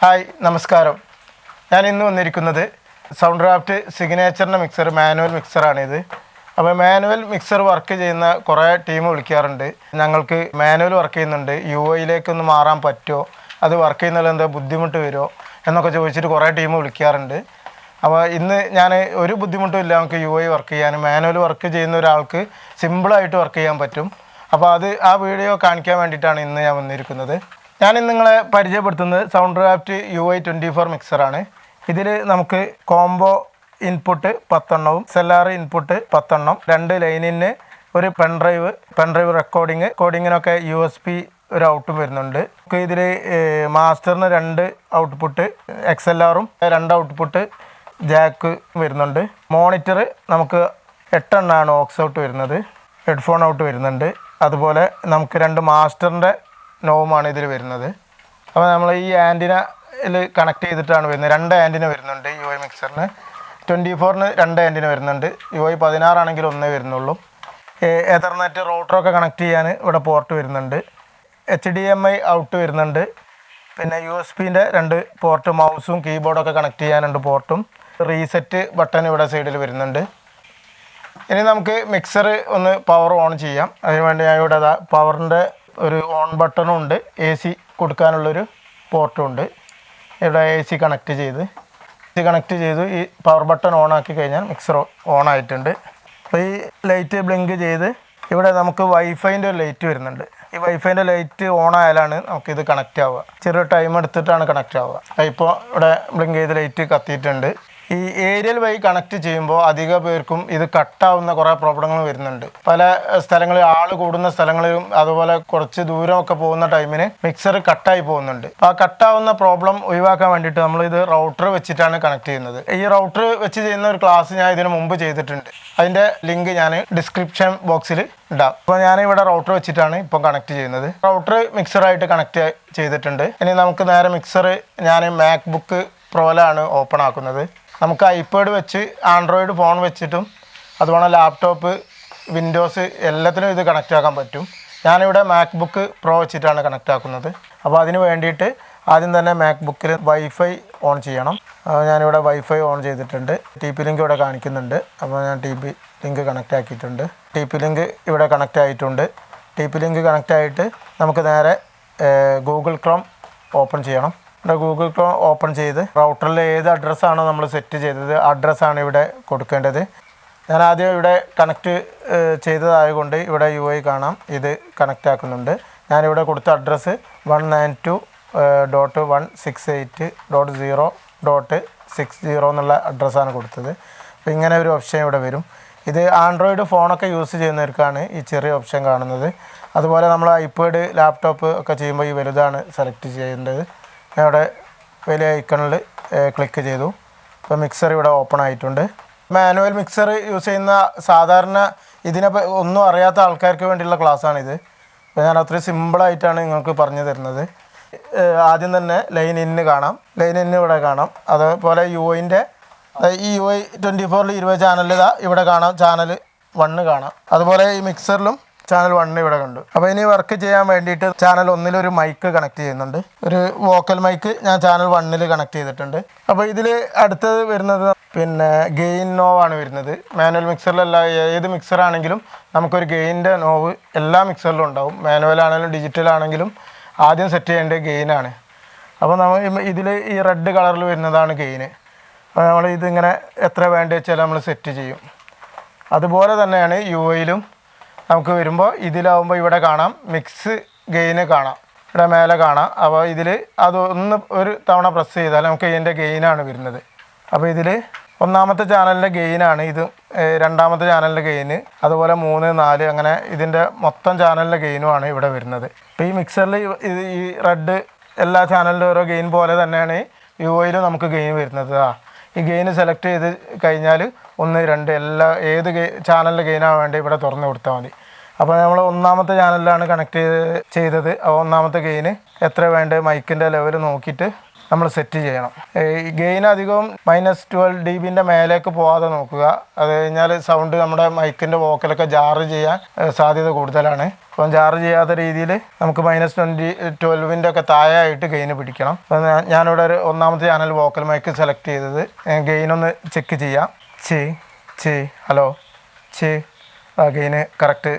Hi നമസ്കാരം. ഞാൻ ഇന്ന് വന്നിരിക്കുന്നത് സൗണ്ട് ക്രാഫ്റ്റ് സിഗ്നേച്ചറിന്റെ മിക്സർ മാനുവൽ മിക്സറാണ് ഇത് അപ്പോൾ മാനുവൽ മിക്സർ വർക്ക് ചെയ്യുന്ന കുറേ ടീം വിളിക്കാറുണ്ട്. ഞങ്ങൾക്ക് മാനുവൽ വർക്ക് ചെയ്യുന്നുണ്ട്. യു ഐയിലേക്കൊന്ന് മാറാൻ പറ്റുമോ? അത് വർക്ക് ചെയ്യുന്നതിൽ എന്താ ബുദ്ധിമുട്ട് വരുമോ? എന്നൊക്കെ ചോദിച്ചിട്ട് കുറേ ടീം വിളിക്കാറുണ്ട്. അപ്പോൾ ഇന്ന് ഞാൻ ഒരു ബുദ്ധിമുട്ടും ഇല്ല നമുക്ക് യു ഐ വർക്ക് ചെയ്യാൻ. മാനുവൽ വർക്ക് ചെയ്യുന്ന ഒരാൾക്ക് സിമ്പിളായിട്ട് വർക്ക് ചെയ്യാൻ പറ്റും. അപ്പോൾ അത് ആ വീഡിയോ കാണിക്കാൻ വേണ്ടിയിട്ടാണ് ഇന്ന് ഞാൻ വന്നിരിക്കുന്നത്. ഞാൻ നിങ്ങളെ പരിചയപ്പെടുത്തുന്നത് sound craft U I twenty four മിക്സറാണ് ഇതിൽ നമുക്ക് കോംബോ ഇൻപുട്ട് പത്തെണ്ണവും സെല്ലാർ ഇൻപുട്ട് പത്തെണ്ണം രണ്ട് ലൈനിന് ഒരു pen drive pen drive recording റെക്കോർഡിങ്ങിനൊക്കെ U S P ഒരു ഔട്ടും വരുന്നുണ്ട്. നമുക്ക് ഇതിൽ മാസ്റ്ററിന് രണ്ട് ഔട്ട്പുട്ട് എക്സ് എൽ ആറും രണ്ട് ഔട്ട്പുട്ട് ജാക്ക് വരുന്നുണ്ട്. മോണിറ്റർ നമുക്ക് എട്ടെണ്ണമാണ് ഓക്സ് ഔട്ട് വരുന്നത്. ഹെഡ്ഫോൺ ഔട്ട് വരുന്നുണ്ട്. അതുപോലെ നമുക്ക് രണ്ട് മാസ്റ്ററിന്റെ നോവുമാണ് ഇതിൽ വരുന്നത്. അപ്പോൾ നമ്മൾ ഈ ആന്റിനയിൽ കണക്ട് ചെയ്തിട്ടാണ് വരുന്നത്. രണ്ട് ആന്റിന വരുന്നുണ്ട് യു ഐ മിക്സറിന് ട്വന്റി ഫോറിന് രണ്ട് ആന്റിന വരുന്നുണ്ട്. യു ഐ പതിനാറാണെങ്കിൽ ഒന്നേ വരുന്നുള്ളൂ. എതർനെറ്റ് റോട്ടറൊക്കെ കണക്ട് ചെയ്യാൻ ഇവിടെ പോർട്ട് വരുന്നുണ്ട്. H D M I out വരുന്നുണ്ട്. പിന്നെ യു എസ് പിന്റെ രണ്ട് പോർട്ട് മൗസും കീബോർഡൊക്കെ കണക്ട് ചെയ്യാനുണ്ട് പോർട്ടും റീസെറ്റ് ബട്ടൺ ഇവിടെ സൈഡിൽ വരുന്നുണ്ട്. ഇനി നമുക്ക് മിക്സർ ഒന്ന് പവർ ഓൺ ചെയ്യാം. അതിനുവേണ്ടി ഞാൻ ഇവിടെ പവറിന്റെ ഒരു ഓൺ ബട്ടണും ഉണ്ട്. എ സി കൊടുക്കാനുള്ളൊരു പോർട്ടും ഉണ്ട്. ഇവിടെ എ സി കണക്ട് ചെയ്ത്. സി കണക്ട് ചെയ്തു. ഈ പവർ ബട്ടൺ ഓൺ ആക്കി കഴിഞ്ഞാൽ മിക്സർ ഓൺ ആയിട്ടുണ്ട്. അപ്പോൾ ഈ ലൈറ്റ് ബ്ലിങ്ക് ചെയ്ത് ഇവിടെ നമുക്ക് വൈഫൈന്റെ ഒരു ലൈറ്റ് വരുന്നുണ്ട്. ഈ വൈഫൈന്റെ ലൈറ്റ് ഓൺ ആയാലാണ് നമുക്കിത് കണക്റ്റ് ആവുക. ചെറിയ ടൈം എടുത്തിട്ടാണ് കണക്റ്റ് ആവുക. ഇപ്പോൾ ഇവിടെ ബ്ലിങ്ക് ചെയ്ത് ലൈറ്റ് കത്തിയിട്ടുണ്ട്. ഈ ഏരിയൽ വഴി കണക്ട് ചെയ്യുമ്പോൾ അധിക പേർക്കും ഇത് കട്ടാവുന്ന കുറേ പ്രോബ്ലങ്ങൾ വരുന്നുണ്ട്. പല സ്ഥലങ്ങളിൽ ആൾ കൂടുന്ന സ്ഥലങ്ങളിലും അതുപോലെ കുറച്ച് ദൂരമൊക്കെ പോകുന്ന ടൈമിന് മിക്സർ കട്ടായി പോകുന്നുണ്ട്. ആ കട്ടാവുന്ന പ്രോബ്ലം ഒഴിവാക്കാൻ വേണ്ടിയിട്ട് നമ്മൾ ഇത് റൗട്ടർ വെച്ചിട്ടാണ് കണക്ട് ചെയ്യുന്നത്. ഈ റൗട്ടർ വെച്ച് ചെയ്യുന്ന ഒരു ക്ലാസ് ഞാൻ ഇതിനു മുമ്പ് ചെയ്തിട്ടുണ്ട്. അതിന്റെ ലിങ്ക് ഞാൻ ഡിസ്ക്രിപ്ഷൻ ബോക്സിൽ ഇടാം. അപ്പോൾ ഞാൻ ഇവിടെ റൗട്ടർ വെച്ചിട്ടാണ് ഇപ്പം കണക്ട് ചെയ്യുന്നത്. റൗട്ടർ മിക്സറായിട്ട് കണക്ട് ചെയ്തിട്ടുണ്ട്. ഇനി നമുക്ക് നേരെ മിക്സർ ഞാൻ മാക്ബുക്ക് ബുക്ക് പ്രോയിലാണ് ഓപ്പൺ ആക്കുന്നത്. നമുക്ക് ഐപാഡ് വെച്ച് ആൻഡ്രോയിഡ് ഫോൺ വെച്ചിട്ടും അതുപോലെ ലാപ്ടോപ്പ് വിൻഡോസ് എല്ലാത്തിനും ഇത് കണക്റ്റ് ആക്കാൻ പറ്റും. ഞാനിവിടെ മാക് ബുക്ക് പ്രോ വെച്ചിട്ടാണ് കണക്റ്റ് ആക്കുന്നത്. അപ്പോൾ അതിന് വേണ്ടിയിട്ട് ആദ്യം തന്നെ മാക് ബുക്കിൽ വൈഫൈ ഓൺ ചെയ്യണം. ഞാനിവിടെ വൈഫൈ ഓൺ ചെയ്തിട്ടുണ്ട്. ടി പി ലിങ്ക് ഇവിടെ കാണിക്കുന്നുണ്ട്. അപ്പോൾ ഞാൻ ടി പി ലിങ്ക് കണക്റ്റ് ആക്കിയിട്ടുണ്ട്. ടി പി ലിങ്ക് ഇവിടെ കണക്റ്റ് ആയിട്ടുണ്ട്. ടി പി ലിങ്ക് കണക്റ്റ് ആയിട്ട് നമുക്ക് നേരെ ഗൂഗിൾ ക്രോം ഓപ്പൺ ചെയ്യണം. ഗൂഗിൾ ക്രോം ഓപ്പൺ ചെയ്ത് റൗട്ടറിൽ ഏത് അഡ്രസ്സാണോ നമ്മൾ സെറ്റ് ചെയ്തത് അഡ്രസ്സാണ് ഇവിടെ കൊടുക്കേണ്ടത്. ഞാൻ ആദ്യം ഇവിടെ കണക്ട് ചെയ്തതായതുകൊണ്ട് ഇവിടെ യു ഐ കാണാം. ഇത് കണക്റ്റ് ആക്കുന്നുണ്ട്. ഞാനിവിടെ കൊടുത്ത address one nine two dot one six eight dot zero dot six zero എന്നുള്ള അഡ്രസ്സാണ് കൊടുത്തത്. അപ്പോൾ ഇങ്ങനെ ഒരു ഓപ്ഷൻ ഇവിടെ വരും. ഇത് ആൻഡ്രോയിഡ് ഫോണൊക്കെ യൂസ് ചെയ്യുന്നവർക്കാണ് ഈ ചെറിയ ഓപ്ഷൻ കാണുന്നത്. അതുപോലെ നമ്മൾ ഐപാഡ് ലാപ്ടോപ്പ് ഒക്കെ ചെയ്യുമ്പോൾ ഈ വലുതാണ് സെലക്ട് ചെയ്യേണ്ടത്. ഇവിടെ വലിയ ഐക്കണിൽ ക്ലിക്ക് ചെയ്തു. ഇപ്പോൾ മിക്സർ ഇവിടെ ഓപ്പൺ ആയിട്ടുണ്ട്. മാനുവൽ മിക്സർ യൂസ് ചെയ്യുന്ന സാധാരണ ഇതിനെ ഒന്നും അറിയാത്ത ആൾക്കാർക്ക് വേണ്ടിയുള്ള ക്ലാസ്സാണിത് അപ്പോൾ ഞാൻ അത്രയും സിമ്പിളായിട്ടാണ് നിങ്ങൾക്ക് പറഞ്ഞു തരുന്നത്. ആദ്യം തന്നെ ലൈൻ ഇന്ന് കാണാം. ലൈൻ ഇന്ന് ഇവിടെ കാണാം. അതേപോലെ യു ഐന്റെ ഈ യു ഐ ട്വന്റി ഫോറിൽ ഇരുപത് ചാനലിൽ ഇവിടെ കാണാം. ചാനൽ വണ്ണ് കാണാം. അതുപോലെ ഈ മിക്സറിലും ചാനൽ വണ്ണ് ഇവിടെ കണ്ടു. അപ്പോൾ ഇനി വർക്ക് ചെയ്യാൻ വേണ്ടിയിട്ട് ചാനൽ ഒന്നിൽ ഒരു മൈക്ക് കണക്ട് ചെയ്യുന്നുണ്ട്. ഒരു വോക്കൽ മൈക്ക് ഞാൻ ചാനൽ വണ്ണിൽ കണക്ട് ചെയ്തിട്ടുണ്ട്. അപ്പോൾ ഇതിൽ അടുത്തത് വരുന്നത് പിന്നെ ഗെയിൻ നോവാണ് വരുന്നത്. മാനുവൽ മിക്സറിലല്ല ഏത് മിക്സർ ആണെങ്കിലും നമുക്കൊരു ഗെയിന്റെ നോവ് എല്ലാ മിക്സറിലും ഉണ്ടാവും. മാനുവൽ ആണെങ്കിലും ഡിജിറ്റൽ ആണെങ്കിലും ആദ്യം സെറ്റ് ചെയ്യേണ്ട ഗെയിനാണ് അപ്പോൾ നമ്മൾ ഇതിൽ ഈ റെഡ് കളറിൽ വരുന്നതാണ് ഗെയിന് അപ്പോൾ നമ്മൾ ഇതിങ്ങനെ എത്ര വേണ്ടി വെച്ചാൽ നമ്മൾ സെറ്റ് ചെയ്യും. അതുപോലെ തന്നെയാണ് യു ഐയിലും നമുക്ക് വരുമ്പോൾ ഇതിലാവുമ്പോൾ ഇവിടെ കാണാം. മിക്സ് ഗെയിന് കാണാം. ഇവിടെ മേലെ കാണാം. അപ്പോൾ ഇതിൽ അത് ഒന്ന് ഒരു തവണ പ്രസ് ചെയ്താൽ നമുക്ക് ഇതിന്റെ ഗെയിനാണ് വരുന്നത്. അപ്പോൾ ഇതിൽ ഒന്നാമത്തെ ചാനലിന്റെ ഗെയിനാണ് ഇത് രണ്ടാമത്തെ ചാനലിന്റെ ഗെയിന് അതുപോലെ മൂന്ന് നാല് അങ്ങനെ ഇതിന്റെ മൊത്തം ചാനലിന്റെ ഗെയിനുമാണ് ഇവിടെ വരുന്നത്. അപ്പോൾ ഈ മിക്സറിൽ ഇത് ഈ റെഡ് എല്ലാ ചാനലിന്റെ ഓരോ ഗെയിൻ പോലെ തന്നെയാണ് യു ഐയിലും നമുക്ക് ഗെയിൻ വരുന്നത്. ആ ഈ ഗെയിൻ സെലക്ട് ചെയ്ത് കഴിഞ്ഞാൽ ഒന്ന് രണ്ട് എല്ലാ ഏത് ഗെയി ചാനലിന്റെ ഗെയിനാണ് വേണ്ടി ഇവിടെ തുറന്ന് കൊടുത്താൽ മതി. അപ്പോൾ നമ്മൾ ഒന്നാമത്തെ ചാനലിലാണ് കണക്ട് ചെയ്ത് ചെയ്തത്. ഒന്നാമത്തെ ഗെയിന് എത്ര വേണ്ടത് മൈക്കിന്റെ ലെവൽ നോക്കിയിട്ട് നമ്മൾ സെറ്റ് ചെയ്യണം. ഗെയിൻ അധികവും മൈനസ് ട്വൽവ് ഡി ബിന്റെ മേലേക്ക് പോകാതെ നോക്കുക. അത് കഴിഞ്ഞാൽ സൗണ്ട് നമ്മുടെ മൈക്കിന്റെ വോക്കലൊക്കെ ജാറ് ചെയ്യാൻ സാധ്യത കൂടുതലാണ്. അപ്പം ജാറ് ചെയ്യാത്ത രീതിയിൽ നമുക്ക് മൈനസ് ട്വന്റി ട്വൽവിന്റെ ഒക്കെ താഴെയായിട്ട് ഗെയിൻ പിടിക്കണം. അപ്പം ഞാനിവിടെ ഒരു ഒന്നാമത്തെ ചാനൽ വോക്കൽ മൈക്ക് സെലക്ട് ചെയ്തത്. ഗെയിൻ ഒന്ന് ചെക്ക് ചെയ്യാം. ചേ ചേ ഹലോ ചേ ഗെയിന് കറക്റ്റ്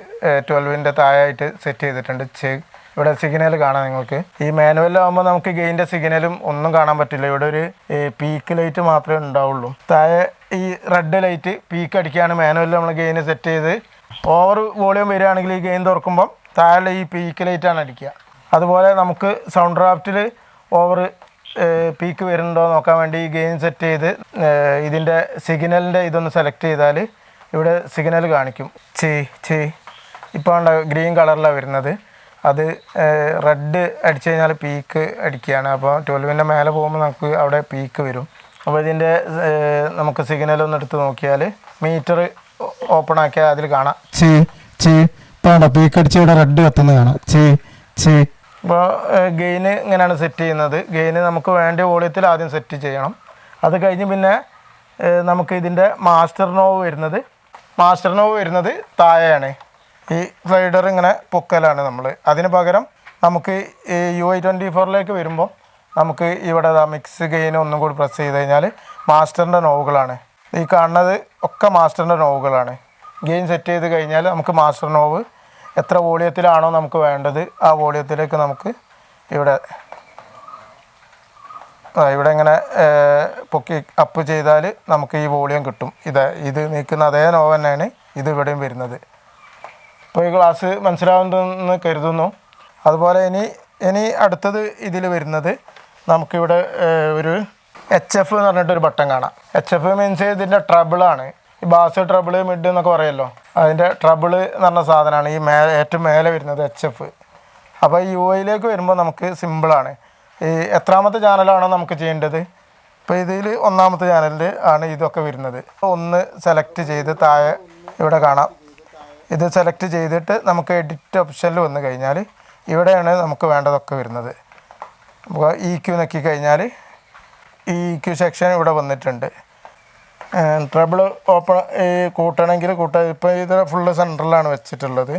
ട്വൽവിന്റെ താഴെയായിട്ട് സെറ്റ് ചെയ്തിട്ടുണ്ട്. ചേ ഇവിടെ സിഗ്നൽ കാണാം നിങ്ങൾക്ക്. ഈ മാനുവലാകുമ്പോൾ നമുക്ക് ഗെയിന്റെ സിഗ്നലും ഒന്നും കാണാൻ പറ്റില്ല. ഇവിടെ ഒരു പീക്ക് ലൈറ്റ് മാത്രമേ ഉണ്ടാവുള്ളൂ. താഴെ ഈ റെഡ് ലൈറ്റ് പീക്ക് അടിക്കുകയാണ് മാനുവലിൽ നമ്മൾ ഗെയിന് സെറ്റ് ചെയ്ത്. ഓവർ വോളിയം വരികയാണെങ്കിൽ ഈ ഗെയിൻ തുറക്കുമ്പം താഴെ ഈ പീക്ക് ലൈറ്റാണ് അടിക്കുക. അതുപോലെ നമുക്ക് സൗണ്ട് ഡ്രാഫ്റ്റിൽ ഓവർ പീക്ക് വരുന്നുണ്ടോ നോക്കാൻ വേണ്ടി ഈ ഗെയിൻ സെറ്റ് ചെയ്ത് ഇതിന്റെ സിഗ്നലിന്റെ ഇതൊന്ന് സെലക്ട് ചെയ്താൽ ഇവിടെ സിഗ്നൽ കാണിക്കും. ചേ ചേ ഇപ്പോൾ ഗ്രീൻ കളറിലാണ് വരുന്നത്. അത് റെഡ് അടിച്ചു കഴിഞ്ഞാൽ പീക്ക് അടിക്കുകയാണ്. അപ്പോൾ ട്വൽവിന്റെ മേലെ പോകുമ്പോൾ നമുക്ക് അവിടെ പീക്ക് വരും. അപ്പോൾ ഇതിന്റെ നമുക്ക് സിഗ്നൽ ഒന്ന് എടുത്ത് നോക്കിയാൽ മീറ്റർ ഓപ്പൺ ആക്കിയാൽ അതിൽ കാണാം. ചേ ചേ ഇപ്പോൾ പീക്ക് അടിച്ച് ഇവിടെ റെഡ് കത്തുന്ന കാണാം. ചേ ചേ ഇപ്പോൾ ഗെയിന് ഇങ്ങനെയാണ് സെറ്റ് ചെയ്യുന്നത്. ഗെയിന് നമുക്ക് വേണ്ട വോളിയത്തിൽ ആദ്യം സെറ്റ് ചെയ്യണം. അത് കഴിഞ്ഞ് പിന്നെ നമുക്ക് ഇതിന്റെ മാസ്റ്റർ നോവ് വരുന്നത് മാസ്റ്റർ നോവ് വരുന്നത് താഴെയാണ്. ഈ സ്ലൈഡർ ഇങ്ങനെ പൊക്കലാണ് നമ്മൾ അതിന് പകരം നമുക്ക് ഈ യു ഐ ട്വന്റി ഫോറിലേക്ക് വരുമ്പോൾ നമുക്ക് ഇവിടെ മിക്സ് ഗെയിൻ ഒന്നും കൂടി പ്രസ് ചെയ്ത് കഴിഞ്ഞാൽ മാസ്റ്ററിന്റെ നോവുകളാണ് ഈ കാണുന്നത് ഒക്കെ മാസ്റ്ററിന്റെ നോവുകളാണ് ഗെയിൻ സെറ്റ് ചെയ്ത് കഴിഞ്ഞാൽ നമുക്ക് മാസ്റ്റർ നോവ് എത്ര വോളിയത്തിലാണോ നമുക്ക് വേണ്ടത് ആ വോളിയത്തിലേക്ക് നമുക്ക് ഇവിടെ ഇവിടെ ഇങ്ങനെ പൊക്കി അപ്പ് ചെയ്താൽ നമുക്ക് ഈ വോളിയം കിട്ടും. ഇത് ഇത് നിൽക്കുന്ന അതേ നോവ് തന്നെയാണ് ഇത് ഇവിടെയും വരുന്നത്. അപ്പോൾ ഈ ക്ലാസ് മനസ്സിലാവുന്നതെന്ന് കരുതുന്നു. അതുപോലെ ഇനി ഇനി അടുത്തത് ഇതിൽ വരുന്നത് നമുക്കിവിടെ ഒരു എച്ച് എഫ് എന്ന് പറഞ്ഞിട്ടൊരു ബട്ടൺ കാണാം. എച്ച് എഫ് മീൻസ് ഇതിന്റെ ട്രബിളാണ് ഈ ബാസ് ട്രബിൾ മിഡ് എന്നൊക്കെ പറയുമല്ലോ അതിന്റെ ട്രബിൾ എന്ന് പറഞ്ഞ സാധനമാണ് ഈ മേലെ ഏറ്റവും മേലെ വരുന്നത് എച്ച് എഫ് അപ്പോൾ യു ഐയിലേക്ക് വരുമ്പോൾ നമുക്ക് സിമ്പിളാണ് ഈ എത്രാമത്തെ ചാനലാണോ നമുക്ക് ചെയ്യേണ്ടത്? അപ്പോൾ ഇതിൽ ഒന്നാമത്തെ ചാനലിൽ ആണ് ഇതൊക്കെ വരുന്നത്. ഒന്ന് സെലക്ട് ചെയ്ത് താഴെ ഇവിടെ കാണാം. ഇത് സെലക്ട് ചെയ്തിട്ട് നമുക്ക് എഡിറ്റ് ഓപ്ഷനിൽ വന്നു കഴിഞ്ഞാൽ ഇവിടെയാണ് നമുക്ക് വേണ്ടതൊക്കെ വരുന്നത്. അപ്പോൾ ഇ ക്യു നോക്കി കഴിഞ്ഞാൽ ഇ ക്യു സെക്ഷൻ ഇവിടെ വന്നിട്ടുണ്ട്. ട്രബിൾ ഓപ്പൺ ഈ കൂട്ടണമെങ്കിൽ കൂട്ട ഇപ്പോൾ ഇത് ഫുള്ള് സെന്ററിലാണ് വെച്ചിട്ടുള്ളത്.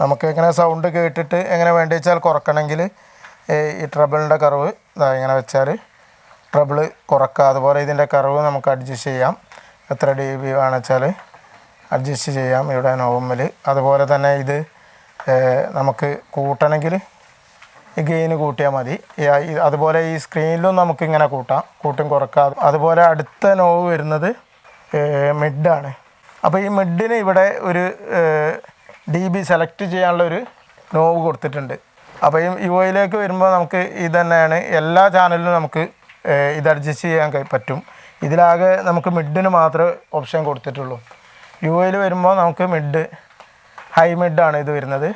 നമുക്ക് ഇങ്ങനെ സൗണ്ട് കേട്ടിട്ട് എങ്ങനെ വേണ്ടി വെച്ചാൽ കുറക്കണമെങ്കിൽ ഈ ട്രബിളിന്റെ കറവ് ഇതാ ഇങ്ങനെ വെച്ചാൽ ട്രബിൾ കുറക്കുക. അതുപോലെ ഇതിന്റെ കറവ് നമുക്ക് അഡ്ജസ്റ്റ് ചെയ്യാം. എത്ര ഡി ബി വേണമെച്ചാൽ വെച്ചാൽ അഡ്ജസ്റ്റ് ചെയ്യാം. ഇവിടെ നോർമൽ അതുപോലെ തന്നെ ഇത് നമുക്ക് കൂട്ടണമെങ്കിൽ ഗെയിന് കൂട്ടിയാൽ മതി. അതുപോലെ ഈ സ്ക്രീനിലും നമുക്ക് ഇങ്ങനെ കൂട്ടാം. കൂട്ടും കുറക്കാം അതുപോലെ അടുത്ത നോവ് വരുന്നത് മിഡാണ് അപ്പോൾ ഈ മിഡിന് ഇവിടെ ഒരു ഡി ബി സെലക്ട് ചെയ്യാനുള്ള ഒരു നോവ് കൊടുത്തിട്ടുണ്ട്. അപ്പോൾ ഈ യുവയിലേക്ക് വരുമ്പോൾ നമുക്ക് ഇത് തന്നെയാണ്. എല്ലാ ചാനലിലും നമുക്ക് ഇത് അഡ്ജസ്റ്റ് ചെയ്യാൻ പറ്റും. ഇതിലാകെ നമുക്ക് മിഡിന് മാത്രമേ ഓപ്ഷൻ കൊടുത്തിട്ടുള്ളൂ. യു ഐയിൽ വരുമ്പോൾ നമുക്ക് മിഡ് ഹൈ മിഡാണ് ഇത് വരുന്നത്.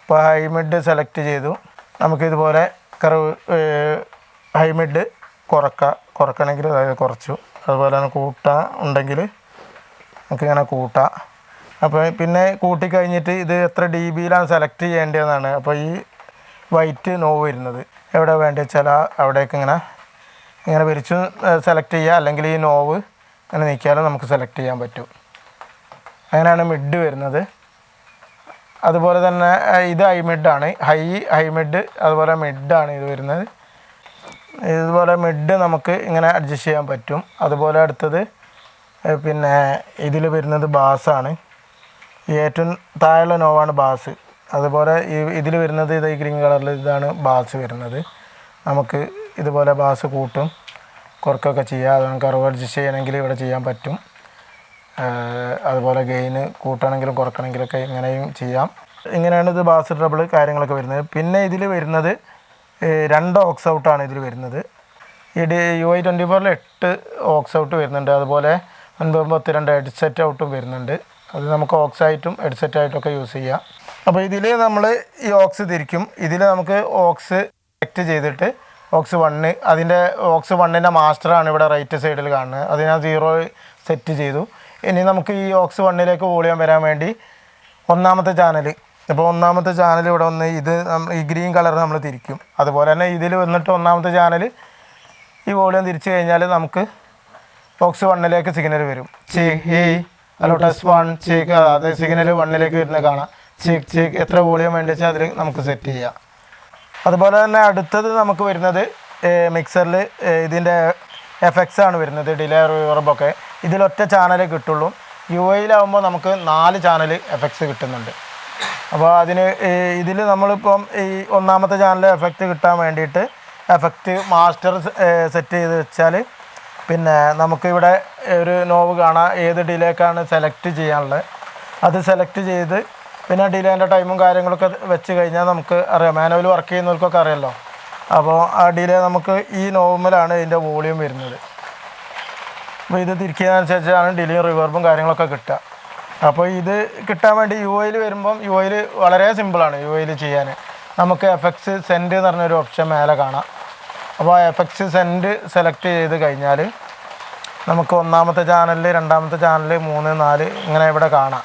അപ്പോൾ ഹൈ മിഡ് സെലക്ട് ചെയ്തു. നമുക്കിതുപോലെ കറവ് ഹൈമിഡ് കുറക്കുക കുറക്കണമെങ്കിൽ അതായത് കുറച്ചു. അതുപോലെ തന്നെ കൂട്ടാൻ ഉണ്ടെങ്കിൽ നമുക്കിങ്ങനെ കൂട്ടാം. അപ്പോൾ പിന്നെ കൂട്ടി കഴിഞ്ഞിട്ട് ഇത് എത്ര ഡി ബിയിലാണ് സെലക്ട് ചെയ്യേണ്ടതെന്നാണ്. അപ്പോൾ ഈ വൈറ്റ് നോവ് വരുന്നത് എവിടെ വേണ്ട വെച്ചാൽ അവിടേക്ക് ഇങ്ങനെ ഇങ്ങനെ വിരിച്ച് സെലക്ട് ചെയ്യുക. അല്ലെങ്കിൽ ഈ നോവ് ഇങ്ങനെ നീക്കിയാലും നമുക്ക് സെലക്ട് ചെയ്യാൻ പറ്റും. അങ്ങനെയാണ് മിഡ് വരുന്നത്. അതുപോലെ തന്നെ ഇത് ഹൈ മിഡാണ് ഹൈ ഹൈ മിഡ് അതുപോലെ മിഡാണ് ഇത് വരുന്നത്. ഇതുപോലെ മിഡ് നമുക്ക് ഇങ്ങനെ അഡ്ജസ്റ്റ് ചെയ്യാൻ പറ്റും. അതുപോലെ അടുത്തത് പിന്നെ ഇതിൽ വരുന്നത് ബാസാണ് ഏറ്റവും താഴെയുള്ള നോവാണ് ബാസ്. അതുപോലെ ഈ ഇതിൽ വരുന്നത് ഇത് ഈ ഗ്രീൻ കളറിൽ ഇതാണ് ബാസ് വരുന്നത്. നമുക്ക് ഇതുപോലെ ബാസ് കൂട്ടും. കുറക്കൊക്കെ ചെയ്യാം. അത് കർവ് അഡ്ജസ്റ്റ് ചെയ്യണമെങ്കിൽ ഇവിടെ ചെയ്യാൻ പറ്റും. അതുപോലെ ഗെയിന് കൂട്ടണമെങ്കിലും കുറക്കണമെങ്കിലൊക്കെ ഇങ്ങനെയും ചെയ്യാം. ഇങ്ങനെയാണ് ഇത് ബാസ് ട്രബിൾ കാര്യങ്ങളൊക്കെ വരുന്നത്. പിന്നെ ഇതിൽ വരുന്നത് രണ്ട് ഓക്സ് ഔട്ടാണ് ഇതിൽ വരുന്നത്. ഡി യു ഐ ട്വന്റി ഫോറിൽ എട്ട് ഓക്സ് ഔട്ട് വരുന്നുണ്ട്. അതുപോലെ ഒൻപത് പത്ത് രണ്ട് ഹെഡ്സെറ്റ് ഔട്ടും വരുന്നുണ്ട്. അത് നമുക്ക് ഓക്സ് ആയിട്ടും ഹെഡ്സെറ്റ് ആയിട്ടൊക്കെ യൂസ് ചെയ്യാം. അപ്പോൾ ഇതിൽ നമ്മൾ ഈ ഓക്സ് തിരിക്കും. ഇതിൽ നമുക്ക് ഓക്സ് സെലക്ട് ചെയ്തിട്ട് ഓക്സ് വണ്ണ് അതിന്റെ ഓക്സ് വണ്ണിന്റെ മാസ്റ്ററാണ് ഇവിടെ റൈറ്റ് സൈഡിൽ കാണുന്നത്. അത് ഞാൻ സീറോ സെറ്റ് ചെയ്തു. ഇനി നമുക്ക് ഈ ഓക്സ് വണ്ണിലേക്ക് വോളിയം വരാൻ വേണ്ടി ഒന്നാമത്തെ ചാനൽ ഇപ്പോൾ ഒന്നാമത്തെ ചാനൽ ഇവിടെ വന്ന് ഇത് ഈ ഗ്രീൻ കളർ നമ്മൾ തിരിക്കും. അതുപോലെ തന്നെ ഇതിൽ വന്നിട്ട് ഒന്നാമത്തെ ചാനൽ ഈ വോളിയം തിരിച്ചു കഴിഞ്ഞാൽ നമുക്ക് ബോക്സ് വണ്ണിലേക്ക് സിഗ്നൽ വരും. ഹലോ ടെസ്റ്റ് വൺ ചേക്ക് അതായത് സിഗ്നൽ വണ്ണിലേക്ക് വരുന്നത് കാണാം. ചേക്ക് ചേക്ക് എത്ര വോളിയം വേണ്ടി വെച്ചാൽ അതിൽ നമുക്ക് സെറ്റ് ചെയ്യാം. അതുപോലെ തന്നെ അടുത്തത് നമുക്ക് വരുന്നത് മിക്സറിൽ ഇതിന്റെ എഫക്ട്സ് ആണ് വരുന്നത് ഡിലേ റിവർബൊക്കെ ഇതിലൊറ്റ ചാനലേ കിട്ടുള്ളൂ. യു ഐയിലാവുമ്പോൾ നമുക്ക് നാല് ചാനൽ എഫക്ട്സ് കിട്ടുന്നുണ്ട്. അപ്പോൾ അതിന് ഇതിൽ നമ്മളിപ്പം ഈ ഒന്നാമത്തെ ചാനൽ എഫക്റ്റ് കിട്ടാൻ വേണ്ടിയിട്ട് എഫക്റ്റ് മാസ്റ്റർ സെറ്റ് ചെയ്ത് വെച്ചാൽ പിന്നെ നമുക്കിവിടെ ഒരു നോവ് കാണാം. ഏത് ഡിലേക്കാണ് സെലക്ട് ചെയ്യാനുള്ളത്. അത് സെലക്ട് ചെയ്ത് പിന്നെ ഡിലേന്റെ ടൈമും കാര്യങ്ങളൊക്കെ വെച്ച് കഴിഞ്ഞാൽ നമുക്ക് അറിയാം. മാനുവൽ വർക്ക് ചെയ്യുന്നവർക്കൊക്കെ അറിയാമല്ലോ അപ്പോൾ ആ ഡിലേ നമുക്ക് ഈ നോർമലാണ് ഇതിന്റെ വോളിയം വരുന്നത്. അപ്പോൾ ഇത് തിരിക്കുന്നതനുസരിച്ചാണ് ഡിലിയും റിവർബും കാര്യങ്ങളൊക്കെ കിട്ടുക. അപ്പോൾ ഇത് കിട്ടാൻ വേണ്ടി യു ഐയിൽ വരുമ്പം യു ഐയിൽ വളരെ സിമ്പിളാണ് യു ഐയിൽ ചെയ്യാൻ. നമുക്ക് എഫക്ട്സ് സെൻഡ് എന്ന് പറഞ്ഞൊരു ഓപ്ഷൻ മേലെ കാണാം. അപ്പോൾ ആ എഫക്ട്സ് സെൻഡ് സെലക്ട് ചെയ്ത് കഴിഞ്ഞാൽ നമുക്ക് ഒന്നാമത്തെ ചാനലിൽ രണ്ടാമത്തെ ചാനൽ മൂന്ന് നാല് ഇങ്ങനെ ഇവിടെ കാണാം.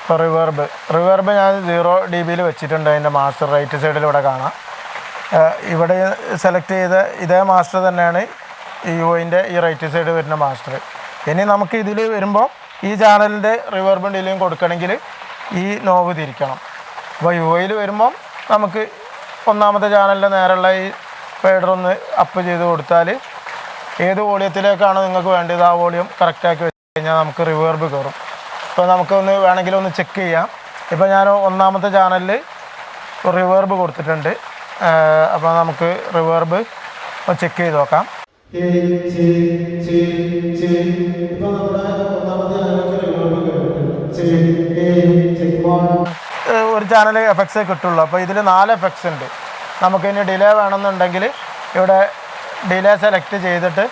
ഇപ്പോൾ റിവേർബ് റിവേർബ് ഞാൻ സീറോ ഡി ബിയിൽ വെച്ചിട്ടുണ്ട് അതിന്റെ മാസ്റ്റർ റൈറ്റ് സൈഡിൽ ഇവിടെ കാണാം. ഇവിടെ സെലക്ട് ചെയ്ത ഇതേ മാസ്റ്റർ തന്നെയാണ് ഈ ഈ റൈറ്റ് സൈഡ് വരുന്ന മാസ്റ്റർ ഇനി നമുക്ക് ഇതിൽ വരുമ്പോൾ ഈ ചാനലിന്റെ റിവേർബും ഡിലേയും കൊടുക്കണമെങ്കിൽ ഈ നോവ് തിരിക്കണം. അപ്പോൾ യു വരുമ്പോൾ വരുമ്പം നമുക്ക് ഒന്നാമത്തെ ചാനലിന്റെ നേരെയുള്ള ഈ പേഡർ ഒന്ന് അപ്പ് ചെയ്ത് കൊടുത്താൽ ഏത് വോളിയത്തിലേക്കാണ് നിങ്ങൾക്ക് വേണ്ടത് ആ വോളിയം കറക്റ്റാക്കി വെച്ച് കഴിഞ്ഞാൽ നമുക്ക് റിവേർബ് കയറും ഇപ്പോൾ നമുക്കൊന്ന് വേണമെങ്കിൽ ഒന്ന് ചെക്ക് ചെയ്യാം. ഇപ്പോൾ ഞാൻ ഒന്നാമത്തെ ചാനലിൽ റിവേർബ് കൊടുത്തിട്ടുണ്ട്. അപ്പോൾ നമുക്ക് റിവേർബ് ചെക്ക് ചെയ്ത് നോക്കാം. ഒരു ചാനൽ എഫക്ട്സേ കിട്ടുള്ളൂ. അപ്പോൾ ഇതിൽ നാല് എഫക്ട്സ് ഉണ്ട്. നമുക്ക് ഇനി ഡിലേ വേണമെന്നുണ്ടെങ്കിൽ ഇവിടെ ഡിലേ സെലക്ട് ചെയ്തിട്ട്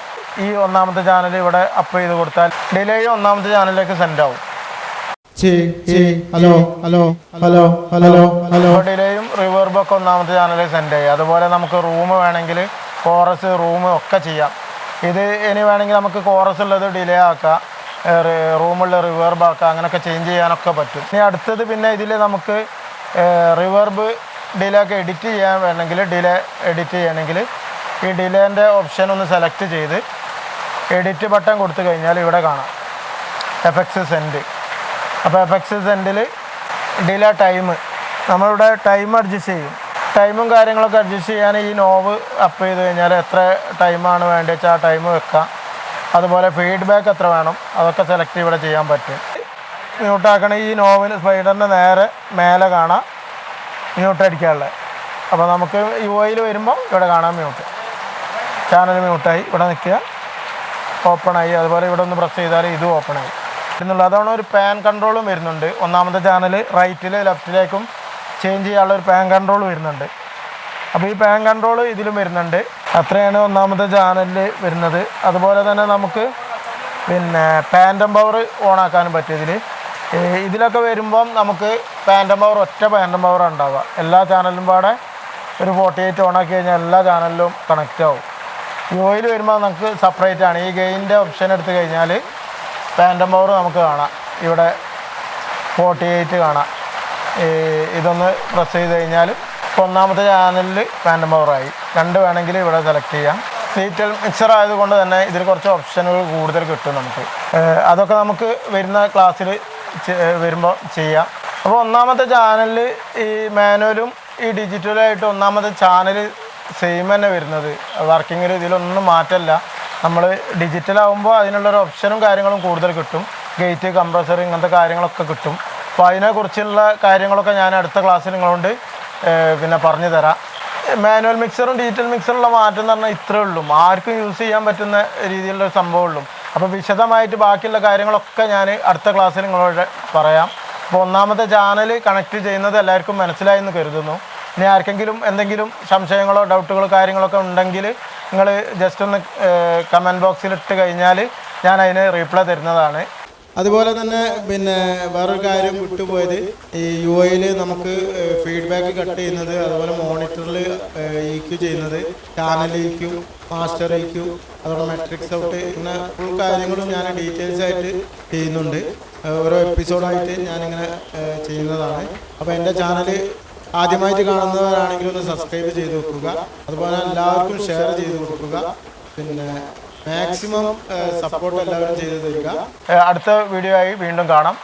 ഈ ഒന്നാമത്തെ ചാനൽ ഇവിടെ അപ്പ് ചെയ്ത് കൊടുത്താൽ ഡിലേ ഒന്നാമത്തെ ചാനലിലേക്ക് സെൻഡ് ആവും. Hello hello hello hello hello. ഡിലേയും റിവേർബൊക്കെ ഒന്നാമത്തെ ചാനലിൽ സെൻഡ് ചെയ്യും അതുപോലെ നമുക്ക് റൂം വേണമെങ്കിൽ കോറസ് റൂം ഒക്കെ ചെയ്യാം. ഇത് ഇനി വേണമെങ്കിൽ നമുക്ക് കോറസ് ഉള്ളത് ഡിലേ ആക്കാം. റൂമുള്ള റിവേർബ് ആക്കാം. അങ്ങനെയൊക്കെ ചേഞ്ച് ചെയ്യാനൊക്കെ പറ്റും. ഇനി അടുത്തത് പിന്നെ ഇതിൽ നമുക്ക് റിവേർബ് ഡിലേ ഒക്കെ എഡിറ്റ് ചെയ്യാൻ വേണമെങ്കിൽ ഡിലേ എഡിറ്റ് ചെയ്യണമെങ്കിൽ ഈ ഡിലേന്റെ ഓപ്ഷൻ ഒന്ന് സെലക്ട് ചെയ്ത് എഡിറ്റ് ബട്ടൺ കൊടുത്തു കഴിഞ്ഞാൽ ഇവിടെ കാണാം. എഫക്സ് സെൻഡ് അപ്പോൾ എഫക്സ് സെൻഡിൽ ഡിലേ ടൈം. നമ്മളിവിടെ ടൈം അഡ്ജസ്റ്റ് ചെയ്യും. ടൈമും കാര്യങ്ങളൊക്കെ അഡ്ജസ്റ്റ് ചെയ്യാൻ ഈ നോവ് അപ്പ് ചെയ്ത് കഴിഞ്ഞാൽ എത്ര ടൈമാണ് വേണ്ടത് വെച്ചാൽ ആ ടൈം വെക്കാം. അതുപോലെ ഫീഡ്ബാക്ക് എത്ര വേണം അതൊക്കെ സെലക്ട് ഇവിടെ ചെയ്യാൻ പറ്റും. മ്യൂട്ടാക്കണ ഈ നോവിന് സ്പൈഡറിന്റെ നേരെ മേലെ കാണാം മ്യൂട്ട് അടിക്കാനുള്ളത് അപ്പോൾ നമുക്ക് യു ഐയിൽ വരുമ്പോൾ ഇവിടെ കാണാം മ്യൂട്ട് ചാനൽ മ്യൂട്ടായി ഇവിടെ നിൽക്കുക. ഓപ്പണായി അതുപോലെ ഇവിടെ ഒന്ന് പ്രസ് ചെയ്താൽ ഇതും ഓപ്പണായി എന്നുള്ളത് അതാണ് ഒരു പാൻ കൺട്രോളും വരുന്നുണ്ട്. ഒന്നാമത്തെ ചാനൽ റൈറ്റിൽ ലെഫ്റ്റിലേക്കും ചേഞ്ച് ചെയ്യാനുള്ള ഒരു പാൻ കൺട്രോൾ വരുന്നുണ്ട്. അപ്പോൾ ഈ പാൻ കൺട്രോൾ ഇതിലും വരുന്നുണ്ട്. അത്രയാണ് ഒന്നാമത്തെ ചാനലിൽ വരുന്നത്. അതുപോലെ തന്നെ നമുക്ക് പിന്നെ പാന്റം പവർ ഓണാക്കാനും പറ്റും ഇതിൽ ഇതിലൊക്കെ വരുമ്പം നമുക്ക് പാന്റം പവർ ഒറ്റ പാന്റം പവർ ഉണ്ടാവുക. എല്ലാ ചാനലിലും പാടെ ഒരു ഫോർട്ടി എയ്റ്റ് ഓണാക്കി കഴിഞ്ഞാൽ എല്ലാ ചാനലിലും കണക്റ്റ് ആവും. ഓയിൽ വരുമ്പോൾ നമുക്ക് സെപ്പറേറ്റ് ആണ്. ഈ ഗെയിന്റെ ഓപ്ഷൻ എടുത്ത് കഴിഞ്ഞാൽ പാന്റം പവർ നമുക്ക് കാണാം. ഇവിടെ ഫോർട്ടി എയ്റ്റ് കാണാം. ഈ ഇതൊന്ന് പ്രസ് ചെയ്ത് കഴിഞ്ഞാൽ ഇപ്പോൾ ഒന്നാമത്തെ ചാനലിൽ പാന്റം പവറായി രണ്ട് വേണമെങ്കിൽ ഇവിടെ സെലക്ട് ചെയ്യാം. ഡീറ്റെയിൽ മിക്സർ ആയതുകൊണ്ട് തന്നെ ഇതിൽ കുറച്ച് ഓപ്ഷനുകൾ കൂടുതൽ കിട്ടും നമുക്ക്. അതൊക്കെ നമുക്ക് വരുന്ന ക്ലാസ്സിൽ വരുമ്പോൾ ചെയ്യാം. അപ്പോൾ ഒന്നാമത്തെ ചാനലിൽ ഈ മാനുവലും ഈ ഡിജിറ്റലായിട്ട് ഒന്നാമത്തെ ചാനൽ സെയിം തന്നെ വരുന്നത്. വർക്കിങ്ങിൽ ഇതിലൊന്നും മാറ്റമല്ല നമ്മൾ ഡിജിറ്റലാവുമ്പോൾ അതിനുള്ളൊരു ഓപ്ഷനും കാര്യങ്ങളും കൂടുതൽ കിട്ടും. ഗേറ്റ് കംപ്രസർ ഇങ്ങനത്തെ കാര്യങ്ങളൊക്കെ കിട്ടും. അപ്പോൾ അതിനെക്കുറിച്ചുള്ള കാര്യങ്ങളൊക്കെ ഞാൻ അടുത്ത ക്ലാസ്സിൽ നിങ്ങളോട് പിന്നെ പറഞ്ഞു തരാം. മാനുവൽ മിക്സറും ഡിജിറ്റൽ മിക്സറുള്ള മാറ്റം എന്ന് പറഞ്ഞാൽ ഇത്രേ ഉള്ളൂ. ആർക്കും യൂസ് ചെയ്യാൻ പറ്റുന്ന രീതിയിലുള്ള ഒരു സംഭവം ഉള്ളൂ. അപ്പോൾ വിശദമായിട്ട് ബാക്കിയുള്ള കാര്യങ്ങളൊക്കെ ഞാൻ അടുത്ത ക്ലാസ്സിൽ നിങ്ങളോട് പറയാം. അപ്പോൾ ഒന്നാമത്തെ ചാനൽ കണക്ട് ചെയ്യുന്നത് എല്ലാവർക്കും മനസ്സിലായി എന്ന് കരുതുന്നു. ഇനി ആർക്കെങ്കിലും എന്തെങ്കിലും സംശയങ്ങളോ ഡൗട്ടുകളോ കാര്യങ്ങളൊക്കെ ഉണ്ടെങ്കിൽ നിങ്ങൾ ജസ്റ്റ് ഒന്ന് കമന്റ് ബോക്സിൽ ഇട്ട് കഴിഞ്ഞാൽ ഞാൻ അതിന് റീപ്ലൈ തരുന്നതാണ്. അതുപോലെ തന്നെ പിന്നെ വേറൊരു കാര്യം വിട്ടുപോയത് ഈ യു ഐയിൽ നമുക്ക് ഫീഡ്ബാക്ക് കട്ട് ചെയ്യുന്നത് അതുപോലെ മോണിറ്ററിൽ ഇ ക്യു ചെയ്യുന്നത് ചാനൽ ഇ മാസ്റ്റർ ഇ അതുപോലെ മെട്രിക്സ് ഔട്ട് ഇങ്ങനെ ഫുൾ കാര്യങ്ങളും ഞാൻ ഡീറ്റെയിൽസ് ആയിട്ട് ചെയ്യുന്നുണ്ട്. ഓരോ എപ്പിസോഡായിട്ട് ഞാനിങ്ങനെ ചെയ്യുന്നതാണ്. അപ്പോൾ എന്റെ ചാനൽ ആദ്യമായിട്ട് കാണുന്നവരാണെങ്കിൽ ഒന്ന് സബ്സ്ക്രൈബ് ചെയ്ത് വെക്കുക. അതുപോലെ എല്ലാവർക്കും ഷെയർ ചെയ്ത് കൊടുക്കുക. പിന്നെ മാക്സിമം സപ്പോർട്ട് എല്ലാവരും ചെയ്തു തരിക. അടുത്ത വീഡിയോ ആയി വീണ്ടും കാണാം.